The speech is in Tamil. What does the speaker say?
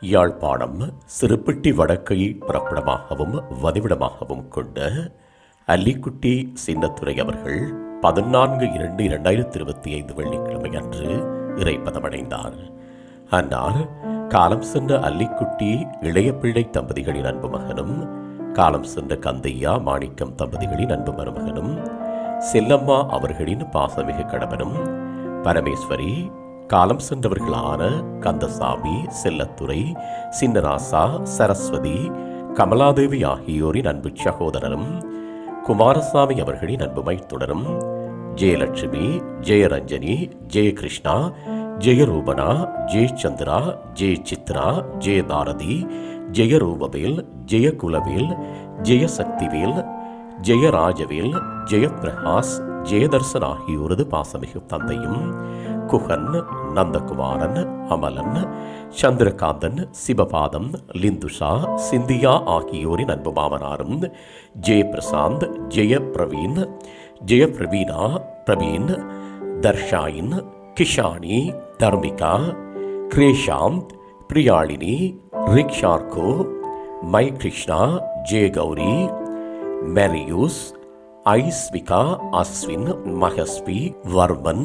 யாழ்ப்பாணம் சிறுபட்டி வடக்கை பிறப்பிடமாகவும் வதிவிடமாகவும் கொண்ட அல்லிக்குட்டி சின்னத்துறை அவர்கள் பதினான்கு இரண்டு இரண்டாயிரத்தி இருபத்தி ஐந்து வெள்ளிக்கிழமை அன்று இறைப்பதமடைந்தார். அன்னார் காலம் சென்ற அல்லிக்குட்டி இளைய பிள்ளை தம்பதிகளின் அன்பு மகனும் காலம் சென்ற கந்தையா மாணிக்கம் தம்பதிகளின் அன்பு மருமகனும் செல்லம்மா அவர்களின் பாசமிகு கணவனும் பரமேஸ்வரி காலம் சென்றவர்களான கந்தசாமி செல்லத்துறை சின்னராசா சரஸ்வதி கமலாதேவி ஆகியோரின் அன்பு சகோதரரும் குமாரசாமி அவர்களின் அன்பு மைத்துடரும் ஜெயலட்சுமி ஜெயரஞ்சனி ஜெயகிருஷ்ணா ஜெயரூபனா ஜெயச்சந்திரா ஜெயசித்ரா ஜெயபாரதி ஜெயரூபவேல் ஜெயகுலவேல் ஜெயசக்திவேல் ஜெயராஜவேல் ஜெயபிரகாஷ் ஜெயதர்சன் ஆகியோரது பாசமிகு தந்தையும் குகன் நந்தகுமாரன் அமலன் சந்திரகாந்தன் சிவபாதம் லிந்துஷா சிந்தியா ஆகியோரின் அன்பு மாமனாரும் ஜெயபிரசாந்த் ஜெயபிரவீன் ஜெயபிரவீனா பிரவீன் தர்ஷாயின் கிஷானி தர்மிகா கிரேஷாந்த் பிரியாளினி ரிக்ஷார்கோ மை கிருஷ்ணா ஜெயகௌரி மெரியூஸ் ஐஸ்விகா அஸ்வின் மகஸ்வி வர்மன்